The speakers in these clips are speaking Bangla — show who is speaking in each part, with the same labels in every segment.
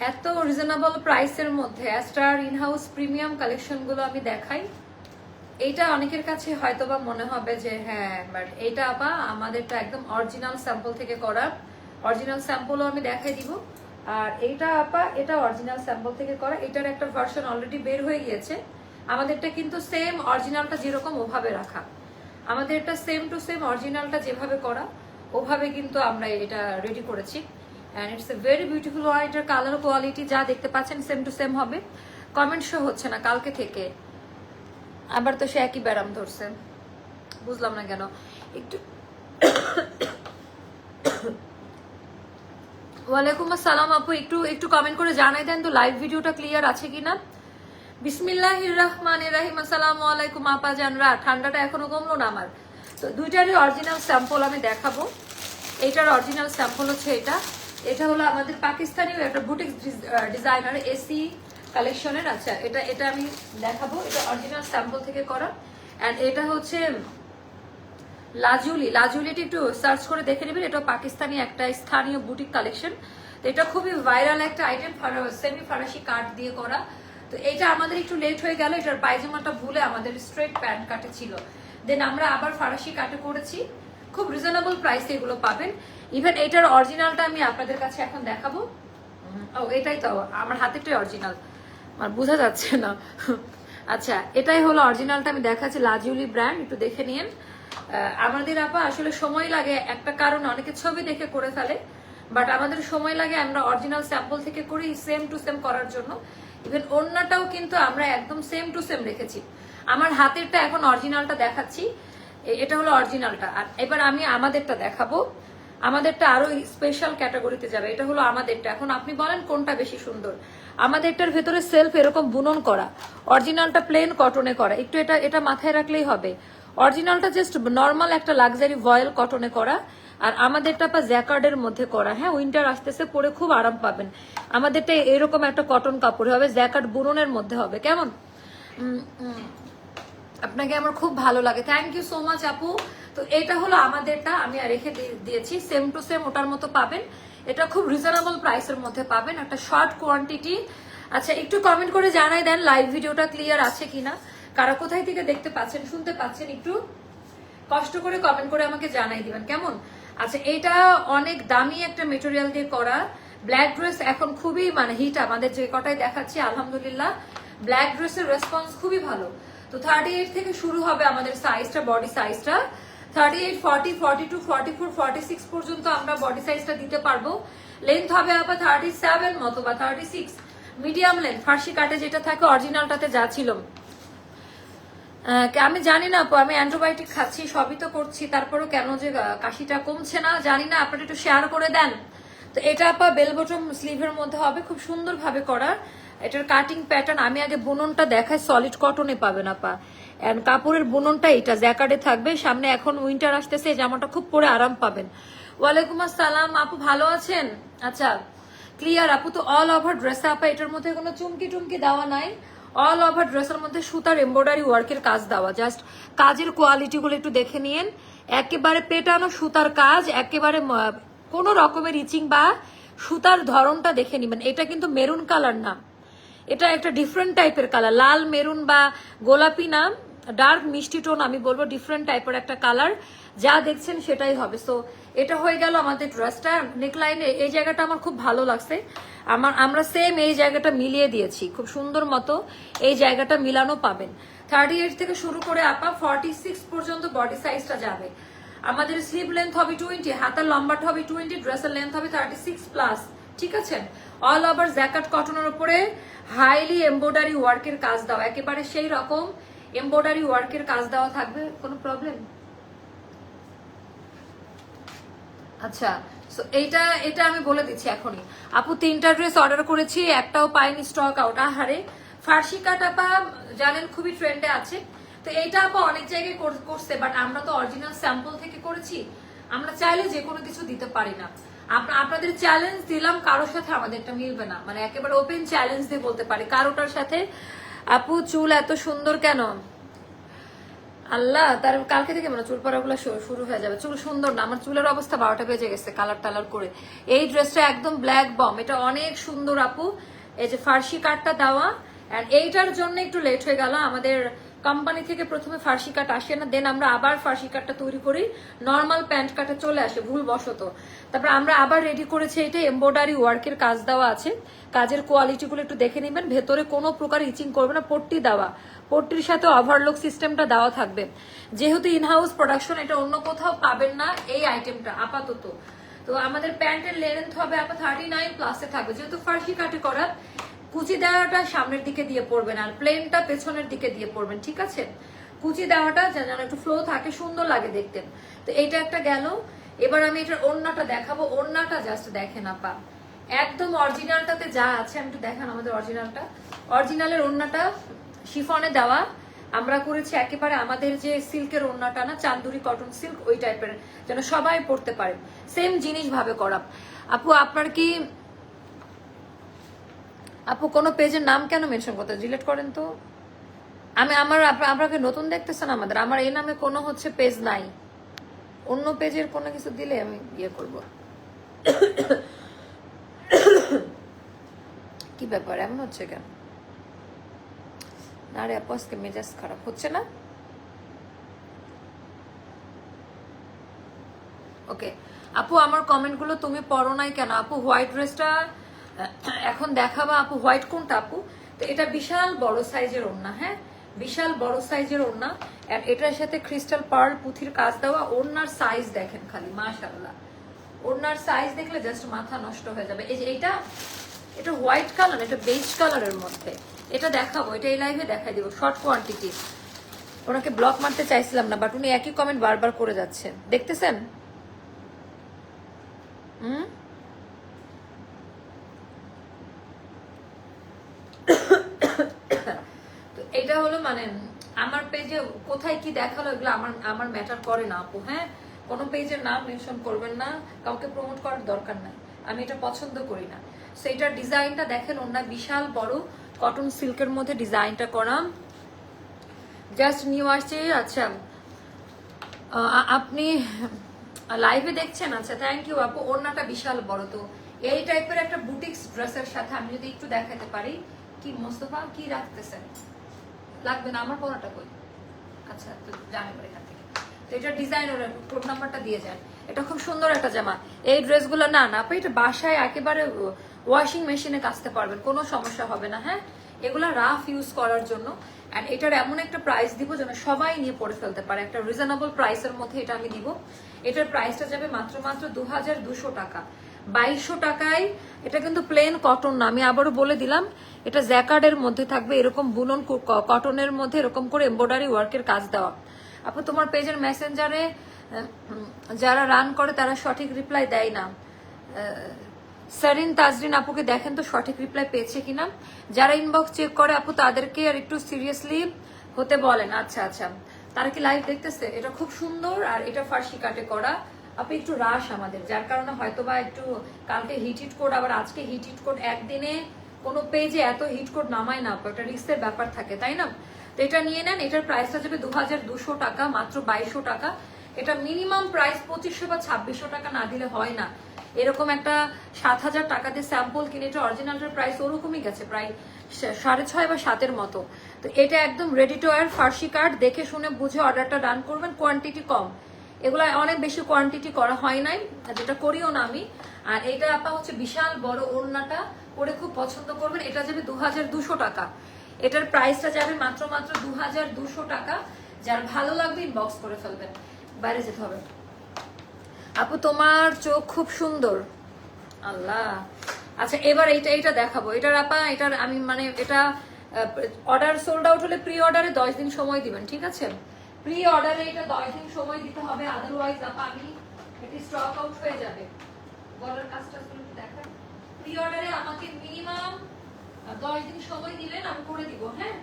Speaker 1: এত রিজনেবল প্রাইসের মধ্যে অ্যাস্টার ইনহাউস প্রিমিয়াম কালেকশনগুলো আমি দেখাই। এইটা অনেকের কাছে হয়তোবা মনে হবে যে হ্যাঁ বাট এইটা আবা আমাদেরটা একদম অরিজিনাল স্যাম্পল থেকে করা। অরিজিনাল স্যাম্পলও আমি দেখাই দিব। আর এইটা আপা, এটা অরিজিনাল স্যাম্পল থেকে করা। এটার একটা ভার্সন অলরেডি বের হয়ে গিয়েছে। আমাদেরটা কিন্তু সেম অরিজিনালটা যেরকম ওভাবে রাখা। আমাদের এটা সেম টু সেম অরিজিনালটা যেভাবে করা, ওভাবে কিন্তু আমরা এটা রেডি করেছি। And it's a very beautiful one এটার কালার কোয়ালিটি যা দেখতে পাচ্ছেন সেম টু সেম হবে। কমেন্ট শো হচ্ছে না কালকে থেকে। আবার তো সে একই ব্যারাম ধরছে। বুঝলাম না কেন। একটু ওয়ালাইকুম আসসালাম আপু, একটু একটু কমেন্ট করে জানাই দেন তো লাইভ ভিডিওটা ক্লিয়ার আছে কিনা। বিসমিল্লাহ রহমান রাহিম, আসসালামু আলাইকুম আপা জানরা। ঠান্ডাটা এখনও কমলো না আমার। তো দুইটারই অরিজিনাল স্যাম্পল আমি দেখাবো। এইটার অরিজিনাল স্যাম্পল হচ্ছে এটা। এটা হলো আমাদের পাকিস্তানিও একটা বুটিক ডিজাইনার এসি কালেকশনের আচ্ছা এটা এটা আমি দেখাবো। এটা অরিজিনাল স্যাম্পল থেকে করা। অ্যান্ড এটা হচ্ছে লাজুলি। লাজুলিটি একটু সার্চ করে দেখে নেবেন। এটা পাকিস্তানি একটা স্থানীয় বুটিক কালেকশন তো এটা খুবই ভাইরাল একটা আইটেম সেমি ফারাসি কাট দিয়ে করা। তো এটা আমাদের একটু লেট হয়ে গেল। এটার পায়জামাটা ভুলে আমাদের স্ট্রেট প্যান্ট কাটে ছিল। দেন আমরা আবার ফারাসি কাটে করেছি। খুব রিজনেবল প্রাইসে এগুলো পাবেন। ইভেন এটার অরিজিনালটা আমি আপনাদের কাছে এখন দেখাবো। ও, এটাই তো, আমার হাতেরটাই অরিজিনাল আমার বোঝা যাচ্ছে না। আচ্ছা এটাই হলো অরিজিনালটা আমি দেখাচ্ছি লাজিউলি ব্র্যান্ড একটু দেখে নিন। আমাদের আপা আসলে সময় লাগে, একটা কারণ অনেকে ছবি দেখে করে ফেলে বাট আমাদের সময় লাগে আমরা অরিজিনাল স্যাম্পল থেকে করি সেম টু সেম করার জন্য। ইভেন অন্যটাও কিন্তু আমরা একদম সেম টু সেম রেখেছি। আমার হাতেরটা এখন অরিজিনালটা দেখাচ্ছি। এটা হলো অরিজিনালটা আর এবার আমি আমাদেরটা দেখাবো। আমাদেরটা আরও স্পেশাল ক্যাটাগরিতে যাবে। এটা হলো আমাদেরটা। এখন আপনি বলেন কোনটা বেশি সুন্দর। আমাদেরটার ভেতরে সেলফ এরকম বুনন করা অরিজিনালটা প্লেন কটনে করা। একটু এটা এটা মাথায় রাখলেই হবে। অরিজিনালটা জাস্ট নর্মাল একটা লাক্সারি ভয়েল কটনে করা, আর আমাদেরটা বা জ্যাকার্ডের মধ্যে করা। হ্যাঁ উইন্টার আসতেছে, পরে খুব আরাম পাবেন। আমাদেরটা এরকম একটা কটন কাপড় হবে জ্যাকার্ড বুননের মধ্যে হবে। কেমন? আপনাকে আমার খুব ভালো লাগে। থ্যাংক ইউ সো মাচ আপু। তো এটা হলো আমাদেরটা, আমি রেখে দিয়ে- দিয়েছি। সেম টু সেম ওটার মতো পাবেন। এটা খুব রিজনেবল প্রাইসের মধ্যে পাবেন। একটা শর্ট কোয়ান্টিটি আচ্ছা একটু কমেন্ট করে জানাই দেন লাইভ ভিডিওটা ক্লিয়ার আছে কিনা? কারা কোথায় থেকে দেখতে পাচ্ছেন, শুনতে পাচ্ছেন একটু? কষ্ট করে কমেন্ট করে আমাকে জানাই দিবেন, কেমন? আচ্ছা এটা অনেক দামি একটা মেটেরিয়াল দিয়ে করা। ব্ল্যাক ড্রেস এখন খুবই মানে হিট আমাদের যে কটাই দেখাচ্ছি, আলহামদুলিল্লাহ। ব্ল্যাক ড্রেসের রেসপন্স খুবই ভালো। তো থার্টি এইট থেকে শুরু হবে আমাদের সাইজটা বডি সাইজটা thirty eight forty forty two forty four forty six পর্যন্ত আমরা বডি সাইজটা দিতে পারব। লেন্থ হবে আবার থার্টি সেভেন মতো বা থার্টি সিক্স মিডিয়াম লেন্থ ফার্সি কাটে যেটা থাকে অরিজিনালটাতে যা ছিল। আমি জানি না আপু, আমি অ্যান্টিবায়োটিক খাচ্ছি, সবই তো করছি, তারপরও কেন যে কাশিটা কমছে না, জানি না, আপনারা একটু শেয়ার করে দেন। তো এটা আপা বেল বটম স্লিভের মধ্যে হবে, খুব সুন্দর ভাবে করা এটার কাটিং প্যাটার্ন আমি আগে বুননটা দেখাই সলিড কটনে পাবেন আপা। এন্ড কাপড়ের বুননটা এটা জ্যাকার্ডে থাকবে। সামনে এখন উইন্টার আসতেছে, এই জামাটা খুব পরে আরাম পাবেন। ওয়ালাইকুম আসসালাম, আপু ভালো আছেন? আচ্ছা ক্লিয়ার আপু তো অল ওভার ড্রেস আপা এটার মধ্যে কোনো চুমকি টুমকি দেওয়া নাই। অল ওভার ড্রেসের মধ্যে সুতার এমব্রয়ডারি ওয়ার্কের কাজ দেওয়া। জাস্ট কাজের কোয়ালিটি গুলো একটু দেখে নিন একেবারে পেটানো সুতার কাজ, একেবারে কোনো রকমের ইচিং বা সুতার ধরনটা দেখে নিবেন। এটা কিন্তু মেরুন কালার না। এটা একটা ডিফারেন্ট টাইপের কালার লাল, মেরুন বা গোলাপি না ডার্ক মিষ্টি টোন আমি বলব ডিফারেন্ট টাইপের একটা কালার যা দেখছেন সেটাই হবে। সো এটা হয়ে গেল আমাদের ড্রেসটা নেকলাইনে এই জায়গাটা আমার খুব ভালো লাগছে। আমার, আমরা সেম এই জায়গাটা মিলিয়ে দিয়েছি। খুব সুন্দর মতো এই জায়গাটা মিলানো পাবেন। থার্টি এইট থেকে শুরু করে আপা ফর্টি সিক্স পর্যন্ত বডি সাইজটা যাবে। আমাদের স্লিভ লেন্থ হবে টোয়েন্টি হাতার লম্বাটা হবে টোয়েন্টি ড্রেসের লেন্থ হবে থার্টি সিক্স প্লাস ঠিক আছে? অল ওভার জ্যাকেট কটনের উপরে হাইলি এমব্রয়ডারি ওয়ার্কের কাজ দেওয়া একেবারে সেই রকম এমব্রয়ডারি ওয়ার্কের কাজ দেওয়া থাকবে, কোনো প্রবলেম আচ্ছা এইটা, এটা আমি বলে দিচ্ছি এখনই। আপু, তিনটা ড্রেস অর্ডার করেছি, একটাও পাইনি স্টক আউট আহারে। ফার্সি কাট আপা জানেন, খুবই ট্রেন্ডে আছে। তো এইটা আপা অনেক জায়গায় করছে বাট আমরা তো অরিজিনাল স্যাম্পল থেকে করেছি। আমরা চাইলে যে কোনো কিছু দিতে পারি না। আপনাদের চ্যালেঞ্জ দিলাম, কারোর সাথে আমাদেরটা মিলবে না। মানে একেবারে ওপেন চ্যালেঞ্জ দিয়ে বলতে পারি। কারোটার সাথে? আপু, চুল এত সুন্দর কেন? আল্লাহ, তার কালকে থেকে মানে চুল পড়াগুলো শুরু হয়ে যাবে। চুল সুন্দর না, আমার চুলের অবস্থা বারোটা বেজে গেছে কালার টালার করে। এই ড্রেসটা একদম ব্ল্যাক বম এটা অনেক সুন্দর, আপু। এই যে ফার্সি কাটটা দেওয়া। এইটার জন্য একটু লেট হয়ে গেল। আমাদের কোম্পানি থেকে প্রথমে ফার্সি কাট আসে না দেন আমরা আবার ফার্সি কাটটা তৈরি করি নর্মাল প্যান্ট কাটে চলে আসে ভুল বশত তারপর আমরা আবার রেডি করেছি এটা এমব্রয়ডারি ওয়ার্কের কাজ দেওয়া আছে। কাজের কোয়ালিটিগুলো একটু দেখে নেবেন, ভেতরে কোনো প্রকার ইচিং করবে না, পট্টি দেওয়া। পট্টির সাথে ওভারলুক সিস্টেমটা দেওয়া থাকবে। যেহেতু ইনহাউস প্রোডাকশন এটা অন্য কোথাও পাবেন না এই আইটেমটা আপাতত। তো আমাদের প্যান্টের লেন্থ হবে আপনার থার্টি নাইন প্লাসে থাকবে। যেহেতু ফার্সি কাটে করা কুচি দেওয়াটা সামনের দিকে দিয়ে পড়বেন আর প্লেনটা পেছনের দিকে দিয়ে পড়বেন, ঠিক আছে? কুচি দেওয়াটা যেন একটু ফ্লো থাকে, সুন্দর লাগে দেখতে। তো এইটা একটা গেল। এবার আমি এটার ওড়নাটা দেখাবো। ওড়নাটা জাস্ট দেখেন আপা। একদম অরিজিনালটাতে যা আছে, আমি একটু দেখান আমাদের অরিজিনালটা অরিজিনালের ওড়নাটা শিফনে দেওয়া। আমরা করেছি একেবারে আমাদের যে সিল্কের ওড়নাটা না, চান্দুরি কটন সিল্ক ওই টাইপের যেন সবাই পড়তে পারে। সেম জিনিস ভাবে করা। আপু, আপনার কি আপু, কোনো পেজের নাম কেন মেনশন করতে ডিলিট করেন তো। আমি আমার আপ- আপনাকে নতুন দেখতেছেন আমাদের। আমার এই নামে কোনো হচ্ছে পেজ নাই। অন্য পেজের কোনো কিছু দিলে আমি ইয়ে করব। কি ব্যাপার, এমন হচ্ছে কেন? না রে আপু, আজকে মেজাজ খারাপ। হচ্ছে না? ওকে আপু, আমার কমেন্টগুলো তুমি পড়ো নাই কেন? আপু, হোয়াইট ড্রেসটা এখন দেখাবা আপু, হোয়াইট কোনটা আপু? তো এটা বিশাল বড় সাইজের ওড়না হ্যাঁ? বিশাল বড় সাইজের ওড়না। আর এটার সাথে ক্রিস্টাল পার্ল পুঁথির কাজ দেওয়া, ওড়নার সাইজ দেখেন খালি, মাশাআল্লাহ। ওড়নার সাইজ দেখলে জাস্ট মাথা নষ্ট হয়ে যাবে। এই যে এটা এটা হোয়াইট কালার এটা বেজ কালারের মধ্যে। এটা দেখাবো, এটা এই লাইভে দেখাই দিব শর্ট কোয়ান্টিটি ওনাকে ব্লক মারতে চাইছিলাম না বাট উনি একই কমেন্ট বারবার করে যাচ্ছেন। দেখতেছেন? হুম তো এটা হলো মানে আমার পেজে কোথায় কি দেখাল এগুলো আমার আমার ম্যাটার করে না আপু হ্যাঁ? কোনো পেজের নাম মেনশন করবেন না, কাউকে প্রমোট করার দরকার নাই। আমি এটা পছন্দ করি না। সো এটার ডিজাইনটা দেখেন ওনা বিশাল বড় কটন সিল্কের মধ্যে ডিজাইনটা করা। জাস্ট নিউ আসছে আচ্ছা। আপনি লাইভে দেখছেন? আচ্ছা থ্যাংক ইউ আপু, ওড়নাটা বিশাল বড়। তো এই টাইপের একটা বুটিক্স ড্রেসের সাথে আমি যদি একটু দেখাতে পারি, কি মোস্তফা, কি রাখতেছেন? লাগবে না, আমার পড়াটা কই? আচ্ছা তো জানি এবার এখান থেকে। তো এটা ডিজাইন ওর কোড নাম্বারটা দিয়ে যান এটা খুব সুন্দর একটা জামা। এই ড্রেসগুলো না না আপু এটা বাসায় একেবারে ওয়াশিং মেশিনে কাচতে পারবেন, কোনো সমস্যা হবে না হ্যাঁ? এগুলো রাফ ইউজ করার জন্য। অ্যান্ড এটার এমন একটা প্রাইস দিব যেন সবাই নিয়ে পড়ে ফেলতে পারে। একটা রিজনেবল প্রাইসের মধ্যে এটা আমি দিব। এটার প্রাইসটা যাবে মাত্র মাত্র দু টাকা। বাইশশো টাকায়, এটা কিন্তু প্লেন কটন না। আমি আবারও বলে দিলাম, এটা জ্যাকার্ডের মধ্যে থাকবে, এরকম বুনন কটনের মধ্যে এরকম করে এমব্রয়ডারি ওয়ার্কের কাজ দেওয়া। আপু, তোমার পেজের মেসেঞ্জারে যারা রান করে, তারা সঠিক রিপ্লাই দেয় না। সারিন তাজরিন, আপুকে দেখেন তো সঠিক রিপ্লাই পেয়েছে কিনা? যারা ইনবক্স চেক করে, আপু, তাদেরকে আর একটু সিরিয়াসলি হতে বলেন। আচ্ছা আচ্ছা। তারা কি লাইভ দেখতেছে? এটা খুব সুন্দর আর এটা ফার্সি কাটে করা। আপু একটু রাশ আমাদের, যার কারণে হয়তো বা একটু কালকে হিট হিট কোড আবার আজকে হিট হিট কোড একদিনে কোনো পেজে এত হিট কোড নামায় না আপু একটা রিস্কের ব্যাপার থাকে, তাই না? তো এটা নিয়ে নেন, এটার প্রাইসটা যাবে দু টাকা, মাত্র বাইশশো টাকা। এটা মিনিমাম প্রাইস পঁচিশশো বা ছাব্বিশশো টাকা না দিলে হয় না। এরকম একটা সাত হাজার টাকা দিয়ে স্যাম্পল কিনে, এটা অরিজিনালটার প্রাইস ওরকমই গেছে, প্রায় সাড়ে ছয় বা সাতের মতো। তো এটা একদম রেডি টু ওয়ার ফার্সি কার্ড দেখে শুনে বুঝে অর্ডারটা ডান করবেন কোয়ান্টিটি কম। এগুলো অনেক বেশি কোয়ান্টিটি করা হয় নাই যেটা করিও না আমি। আর এটা আপা হচ্ছে বিশাল বড় ওড়নাটা পরে খুব পছন্দ করবেন। এটা যাবে দু টাকা। এটার প্রাইসটা যাবে মাত্র মাত্র দু টাকা। যার ভালো লাগবে ইনবক্স করে ফেলবেন। বাইরে যেতে হবে। আপু, তোমার চোখ খুব সুন্দর। আল্লাহ। আচ্ছা এবার এইটা এইটা দেখাবো। এটার আপা, এটার আমি মানে এটা অর্ডার সোল্ড আউট হলে প্রি অর্ডারে দশ দিন সময় দিবেন, ঠিক আছে? প্রি অর্ডারে এটা দশ দিন সময় দিতে হবে আদারওয়াইজ আপা আমি এটি স্টক আউট হয়ে যাবে। গলার কাজটা একটু দেখান। প্রি অর্ডারে আমাকে মিনিমাম দশ দিন সময় দিলেন আমি করে দিব হ্যাঁ?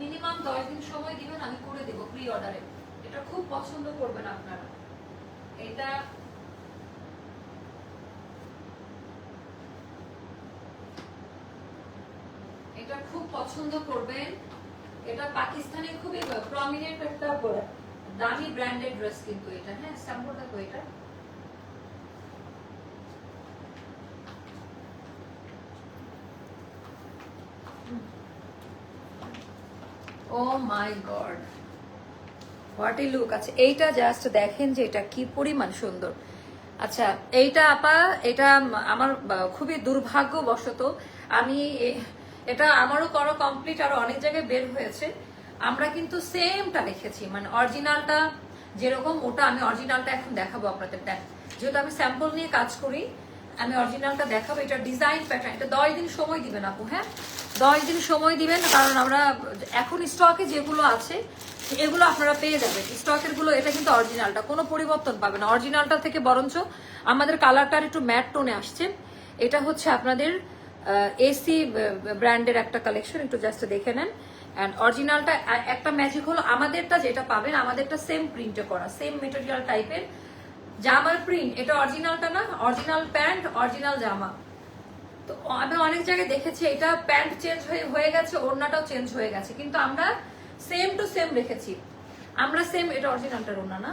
Speaker 1: মিনিমাম দশ দিন সময় দিবেন, আমি করে দিব প্রি অর্ডারে এটা খুব পছন্দ করবেন আপনারা। এটা এটা খুব পছন্দ করবেন। এটা পাকিস্তানের খুবই প্রমিনেন্ট একটা দামি ব্র্যান্ডেড ড্রেস কিন্তু এটা হ্যাঁ স্যাম্পল দেখো এটা। ও my god. What a look. আচ্ছা এইটা জাস্ট দেখেন যে এটা কি পরিমাণ সুন্দর। আচ্ছা এইটা আপা, এটা আমার খুবই দুর্ভাগ্যবশত আমি এটা আমারও করো কমপ্লিট আর অনেক জায়গায় বের হয়েছে। আমরা কিন্তু সেমটা লিখেছি মানে অরিজিনালটা যেরকম, ওটা আমি অরিজিনালটা এখন দেখাবো আপনাদের। দেখ, যেহেতু আমি স্যাম্পল নিয়ে কাজ করি, আমি অরিজিনালটা দেখাবো, এটা ডিজাইন প্যাটার্ন এটা দশ দিন সময় দিবেন আপু হ্যাঁ? দশ দিন সময় দিবেন, কারণ আমরা এখন স্টকে যেগুলো আছে, এগুলো আপনারা পেয়ে যাবেন। স্টকেরগুলো, এটা কিন্তু অরিজিনালটা কোনো পরিবর্তন পাবে না। অরিজিনালটা থেকে বরঞ্চ আমাদের কালারটা একটু ম্যাট টোনে আসছে। এটা হচ্ছে আপনাদের এসি ব্র্যান্ডের একটা কালেকশন একটু জাস্ট দেখে নেন। অ্যান্ড অরিজিনালটা একটা ম্যাজিক হলো আমাদেরটা যেটা পাবেন, আমাদেরটা সেম প্রিন্টে করা সেম মেটেরিয়াল টাইপের জামার প্রিন্ট এটা অরিজিনালটা না অরিজিনাল প্যান্ট অরিজিনাল জামা। তো আমি অনেক জায়গায় দেখেছি, এটা প্যান্ট চেঞ্জ হয়ে হয়ে গেছে, ওড়নাটাও চেঞ্জ হয়ে গেছে। কিন্তু আমরা সেম টু সেম রেখেছি। আমরা সেম এটা অরিজিনালটার ওড়না না।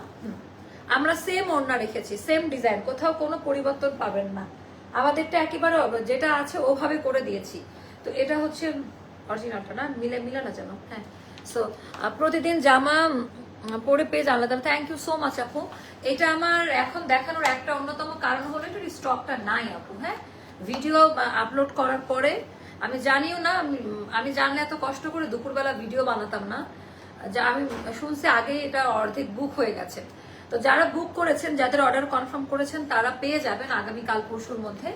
Speaker 1: আমরা সেম ওড়না রেখেছি সেম ডিজাইন কোথাও কোনো পরিবর্তন পাবেন না। আমাদেরটা একেবারে যেটা আছে ওভাবে করে দিয়েছি। তো এটা হচ্ছে অরিজিনালটা না? মিলে মিলে না যেন? হ্যাঁ। সো প্রতিদিন জামা পরে পেজ আলাদা। থ্যাংক ইউ সো মাচ আপু। এটা আমার এখন দেখানোর একটা অন্যতম কারণ হলো এটার স্টকটা নাই, আপু হ্যাঁ? ভিডিও আপলোড করার পরে আমি জানিও না, আমি আমি জানলে এত কষ্ট করে দুপুরবেলা ভিডিও বানাতাম না। যা আমি শুনছি আগে এটা অর্ধেক বুক হয়ে গেছে। তো যারা বুক করেছেন, যাদের অর্ডার কনফার্ম করেছেন, তারা পেয়ে যাবেন আগামী কাল পরশুর মধ্যে।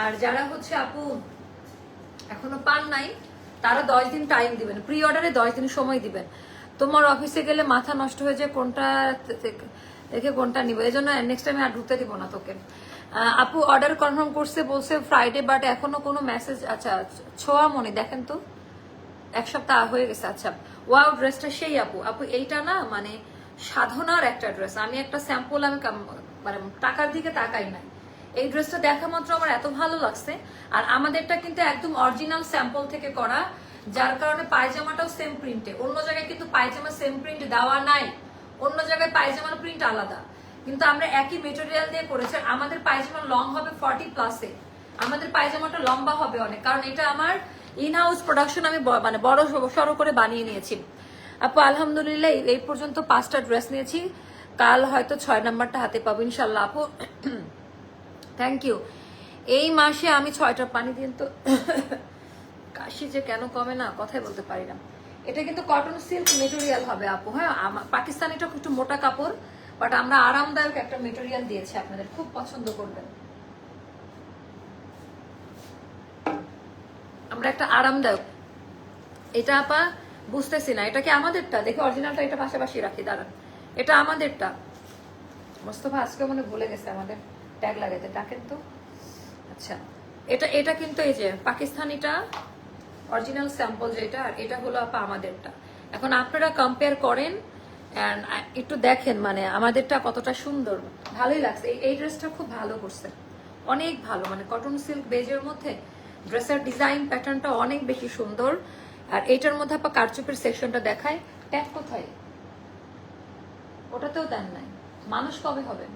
Speaker 1: আর যারা হচ্ছে আপু এখনও পান নাই, তারা দশ দিন টাইম দিবেন। প্রি অর্ডারে দশ দিন সময় দিবেন। তোমার অফিসে গেলে মাথা নষ্ট হয়ে যায়, কোনটা দেখে কোনটা নিবে। এই জন্য নেক্সট টাইম আর ঢুকতে দিব না তোকে। আপু অর্ডার কনফার্ম করছে, বলছে ফ্রাইডে বাট এখনও কোনো মেসেজ আচ্ছা ছোঁয়া মনে, দেখেন তো। এক সপ্তাহ হয়ে গেছে আচ্ছা। ওয়াও ড্রেসটা সেই আপু। আপু, এইটা না মানে সাধনার একটা ড্রেস আমি একটা স্যাম্পল আমি মানে টাকার দিকে তাকাই নাই। এই ড্রেসটা দেখা মাত্র আমার এত ভালো লাগছে। আর আমাদেরটা কিন্তু একদম অরিজিনাল স্যাম্পল থেকে করা, যার কারণে পায়জামাটাও সেম প্রিন্টে অন্য জায়গায় কিন্তু পায়জামা সেম প্রিন্ট দেওয়া নাই। অন্য জায়গায় পায়জামার প্রিন্ট আলাদা। কিন্তু আমরা একই মেটেরিয়াল দিয়ে করেছি। আমাদের পায়জামা লং হবে ফর্টি প্লাসে আমাদের পায়জামাটা লম্বা হবে অনেক। কারণ এটা আমার ইন হাউস প্রোডাকশন আমি মানে বড় সড়ো করে বানিয়ে নিয়েছি। আপু, আলহামদুলিল্লাহ, এই- পর্যন্ত পাঁচটা ড্রেস নিয়েছি। কাল হয়তো ছয় নাম্বারটা হাতে পাবো ইনশাল্লাহ আপু। থ্যাংক ইউ এই মাসে আমি ছয়টা পানি দিন তো কাশি যে কেন কমে না, কথাই বলতে পারি না। এটা কিন্তু কটন সিল্ক মেটেরিয়াল হবে আপু হ্যাঁ? পাকিস্তানিটা একটু মোটা কাপড় বাট আমরা আরামদায়ক একটা মেটেরিয়াল দিয়েছি আপনাদের, খুব পছন্দ করবেন। আমরা একটা আরামদায়ক এটা আপা বুঝতেছি না, এটা কি আমাদেরটা? দেখে অরিজিনালটা এটা পাশাপাশি রাখি, দাঁড়ান। এটা আমাদেরটা। মোস্তফা, আজকে মনে ভুলে গেছে আমাদের ট্যাগ লাগাইতে, ডাকেন তো। আচ্ছা এটা এটা কিন্তু এই যে পাকিস্তানিটা অরিজিনাল স্যাম্পল যেটা, আর এটা হলো আপা আমাদেরটা। এখন আপনারা কম্পেয়ার করেন and একটু দেখেন মানে আমাদেরটা কতটা সুন্দর। ভালোই লাগছে। এই ড্রেসটা খুব ভালো করছে। অনেক ভালো মানে কটন সিল্ক বেজের মধ্যে ড্রেসের ডিজাইন প্যাটার্নটা অনেক বেশি সুন্দর। আর এইটার মধ্যে আপা কারচুপের সেকশনটা দেখায়। ট্যাগ কোথায়? ওটাতেও দেন নাই। মানুষ কবে হবে?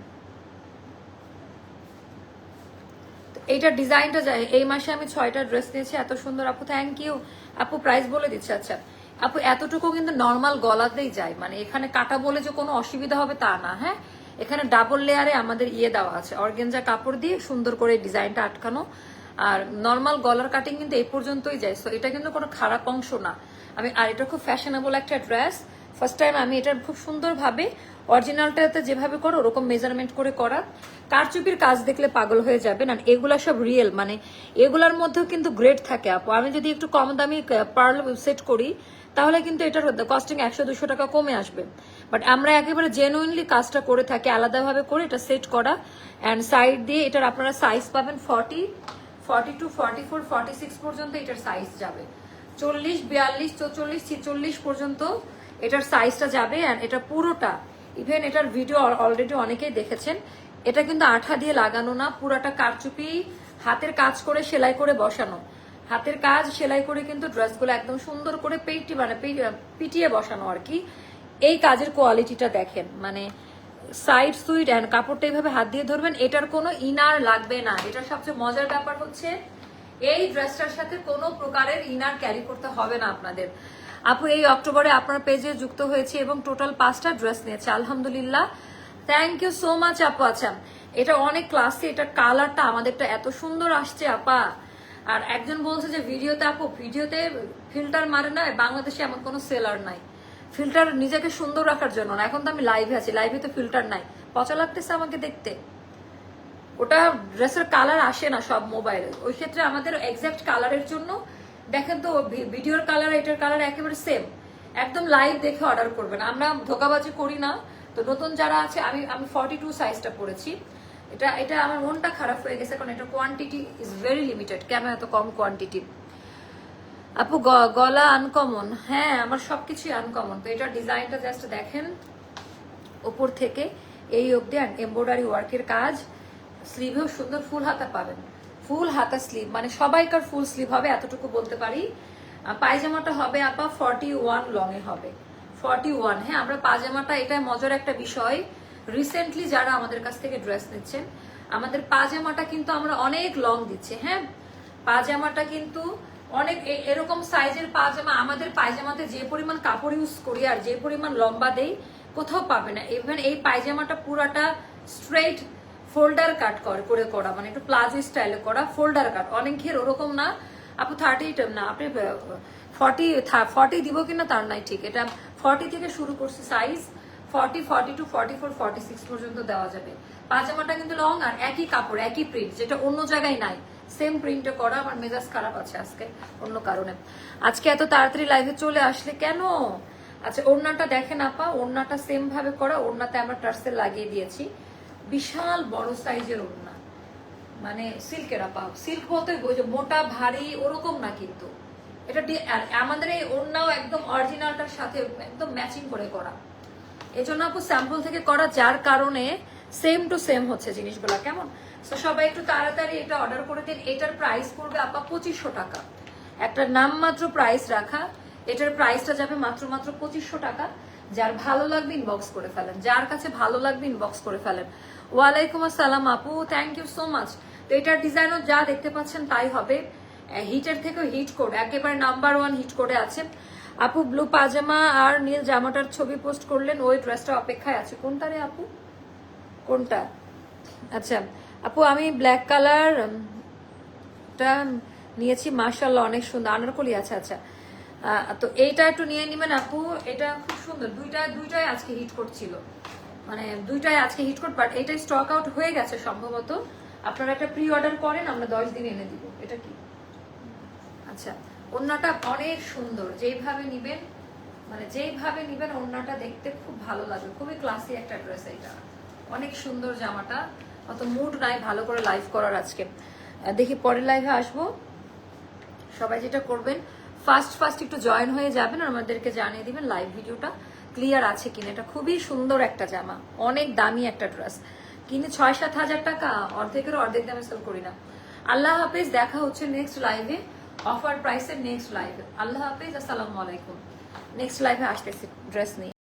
Speaker 1: এইটার ডিজাইনটা যায়। এই মাসে আমি ছয়টা ড্রেস নিয়েছি, এত সুন্দর। আপু থ্যাংক ইউ আপু প্রাইস বলে দিচ্ছে। আচ্ছা আপু, এতটুকু কিন্তু নর্মাল গলাতেই যায়। মানে এখানে কাটা বলে যে কোনো অসুবিধা হবে তা না হ্যাঁ? এখানে ডাবল লেয়ারে আমাদের ইয়ে দেওয়া আছে। অর্গেঞ্জা কাপড় দিয়ে সুন্দর করে ডিজাইনটা আটকানো। আর নর্মাল গলার কাটিং কিন্তু এই পর্যন্তই যায়। সো এটা কিন্তু কোনো খারাপ অংশ না। আমি, আর এটা খুব ফ্যাশনেবল একটা ড্রেস ফার্স্ট টাইম আমি এটা খুব সুন্দরভাবে অরিজিনালটাতে যেভাবে করো, ওরকম মেজারমেন্ট করে করা। কারচুপির কাজ দেখলে পাগল হয়ে যাবে আর এগুলা সব রিয়েল মানে এগুলার মধ্যেও কিন্তু গ্রেড থাকে আপু। আমি যদি একটু কম দামি পার্ল সেট করি, তাহলে কিন্তু এটার কস্টিং একশো, দুশো টাকা কমে আসবে। বাট আমরা একেবারে জেনুইনলি কাজটা করে থাকি, আলাদাভাবে করে এটা সেট করা। অ্যান্ড সাইড দিয়ে এটার আপনারা সাইজ পাবেন forty forty two forty four forty six পর্যন্ত এটার সাইজ যাবে। চল্লিশ, বিয়াল্লিশ, চৌচল্লিশ, ছিচল্লিশ পর্যন্ত এটার সাইজটা যাবে অ্যান্ড এটা পুরোটা ইভেন এটার ভিডিও অলরেডি অনেকেই দেখেছেন, এটা কিন্তু আঠা দিয়ে লাগানো না, পুরাটা কারচুপি, হাতের কাজ করে সেলাই করে বসানো। হাতের কাজ, সেলাই করে কিন্তু ড্রেসগুলো একদম সুন্দর করে পেটি মানে পিটিয়ে বসানো আর কি। এই কাজের কোয়ালিটিটা দেখেন মানে সাইড সুইট অ্যান্ড কাপড়টা এইভাবে হাত দিয়ে ধরবেন, এটার কোনো ইনার লাগবে না। এটার সবচেয়ে মজার ব্যাপার হচ্ছে, এই ড্রেসটার সাথে কোনো প্রকারের ইনার ক্যারি করতে হবে না আপনাদের। আপু, এই অক্টোবরে আপনার পেজে যুক্ত হয়েছে এবং টোটাল পাঁচটা ড্রেস নিয়েছে, আলহামদুলিল্লাহ। থ্যাংক ইউ সো মাচ আপু। আচ্ছা এটা অনেক ক্লাসে এটা কালারটা আমাদেরটা এত সুন্দর আসছে, আপা। আর একজন বলছে যে, ভিডিওতে আপু, ভিডিওতে ফিল্টার মারে না, বাংলাদেশে এমন কোনো সেলার নাই। ফিল্টার নিজেকে সুন্দর রাখার জন্য না, এখন তো আমি লাইভে আছি লাইভে তো ফিল্টার নাই। পচা লাগতেছে আমাকে দেখতে। ওটা ড্রেসের কালার আসে না সব মোবাইলে ওই ক্ষেত্রে আমাদের এক্সাক্ট কালারের জন্য, দেখেন তো ভিডিওর কালার এটার কালার একেবারে সেম একদম লাইভ দেখে অর্ডার করবেন। আমরা ধোকাবাজি করি না। তো নতুন যারা আছে, আমি আমি ফর্টি টু সাইজটা পরেছি। এটা এটা আমার মনটা খারাপ হয়ে গেছে, কারণ এটা কোয়ান্টিটি ইজ ভেরি লিমিটেড কেন এত কম কোয়ান্টিটি আপু গলা আনকমন হ্যাঁ আমার সবকিছুই আনকমন তো এটার ডিজাইনটা জাস্ট দেখেন। ওপর থেকে এই অবধি এমব্রয়ডারি ওয়ার্কের কাজ। স্লিভেও সুন্দর ফুল হাতা পাবেন। ফুল হাতা স্লিভ মানে সবাইকার ফুল স্লিভ হবে, এতটুকু বলতে পারি। পায়জামাটা হবে আপা ফর্টি ওয়ান লং এ হবে। ফর্টি ওয়ান হ্যাঁ আমরা পাজামাটা এটা মজার একটা বিষয়। রিসেন্টলি যারা আমাদের কাছ থেকে ড্রেস নিচ্ছেন, আমাদের পাজামাটা কিন্তু আমরা অনেক লং দিচ্ছি। হ্যাঁ পাজামাটা কিন্তু অনেক এরকম সাইজের পাজামা আমাদের পায়জামাতে যে পরিমাণ কাপড় ইউজ করি আর যে পরিমাণ লম্বা দেই, কোথাও পাবে না। ইভেন এই পায়জামাটা পুরাটা স্ট্রেট ফোল্ডার কাট করে করে মানে একটু প্লাজো স্টাইলে করা ফোল্ডার কাট অনেক ঘের ওরকম না, আপু থার্টি না, আপনি ফর্টি ফর্টি দিব কিনা তার নাই ঠিক। এটা ফর্টি থেকে শুরু করছি size forty forty two forty four forty six পর্যন্ত দেওয়া যাবে। পাজামাটা কিন্তু লং আর একই কাপড়, একই প্রিন্ট যেটা অন্য জায়গায় নাই। সেম প্রিন্টে করা, আমার মেজাজ খারাপ আছে আজকে, অন্য কারণে। আজকে এত তাড়াতাড়ি লাইভে চলে আসলে কেন? আচ্ছা ওড়নাটা দেখেন আপা ওড়নাটা সেম ভাবে করা, ওড়নাতে আমরা টার্সেল লাগিয়ে দিয়েছি। বিশাল বড় সাইজের ওড়না। মানে সিল্কের আপা, সিল্ক বলতে মোটা, ভারী, ওরকম না কিন্তু। এটা আমাদের এই ওড়নাও একদম অরিজিনালটার সাথে একদম ম্যাচিং করে করা। এজন্য আপু স্যাম্পল থেকে করা, যার কারণে সেম টু সেম হচ্ছে জিনিসগুলা। কেমন? তো সবাই একটু তাড়াতাড়ি এটা অর্ডার করে দিন। এটার প্রাইস পড়বে আপা পঁচিশশো টাকা। একটা নামমাত্র প্রাইস রাখা। এটার প্রাইসটা যাবে মাত্র মাত্র পঁচিশশো টাকা। যার ভালো লাগবে ইনবক্স করে ফেলেন। যার কাছে ভালো লাগবে ইনবক্স করে ফেলেন। ওয়ালাইকুম আসসালাম আপু থ্যাংক ইউ সো মাচ তো এটার ডিজাইনও যা দেখতে পাচ্ছেন তাই হবে। হিটের থেকেও হিট কোড একেবারে নাম্বার ওয়ান হিট কোডে আছে। আপু ব্লু পাজামা আর নীল জামাটার ছবি পোস্ট করলেন। ওই ড্রেসটা অপেক্ষায় আছে। কোনটা রে আপু? কোনটা? আচ্ছা। আপু, আমি ব্ল্যাক কালার টা নিয়েছি মার্শাল্লাহ অনেক সুন্দর। আনারকলি আছে আচ্ছা। তো এইটা একটু নিয়ে নিবেন আপু। এটা খুব সুন্দর। দুইটা, দুইটাই আজকে হিট করছিল। মানে দুইটাই আজকে হিট কোট বাট এটা স্টক আউট হয়ে গেছে সম্ভবত। আপনারা একটা প্রি অর্ডার করেন, আমরা দশ দিন এনে দিব। এটা কি? আচ্ছা ওড়নাটা অনেক সুন্দর। যেইভাবে নিবেন মানে যেইভাবে নিবেন, ওড়নাটা দেখতে খুব ভালো লাগবে। খুবই ক্লাসি একটা ড্রেস এটা অনেক সুন্দর জামাটা। অত মুড নাই, ভালো করে লাইভ করার আজকে। দেখি পরের লাইভে আসব। সবাই যেটা করবেন ফার্স্ট ফার্স্ট একটু জয়েন হয়ে যাবেন আর আমাদেরকে জানিয়ে দিবেন লাইভ ভিডিওটা ক্লিয়ার আছে কিনা। এটা খুবই সুন্দর একটা জামা, অনেক দামি একটা ড্রেস কিনে ছয় সাত হাজার টাকা অর্ধেকের অর্ধেক দামে সেল করি না। আল্লাহ হাফেজ, দেখা হচ্ছে নেক্সট লাইভে অফার প্রাইসের নেক্সট লাইভে আল্লাহ হাফেজ, আসসালামু আলাইকুম। নেক্সট লাইভে আসতেছি ড্রেস নিয়ে।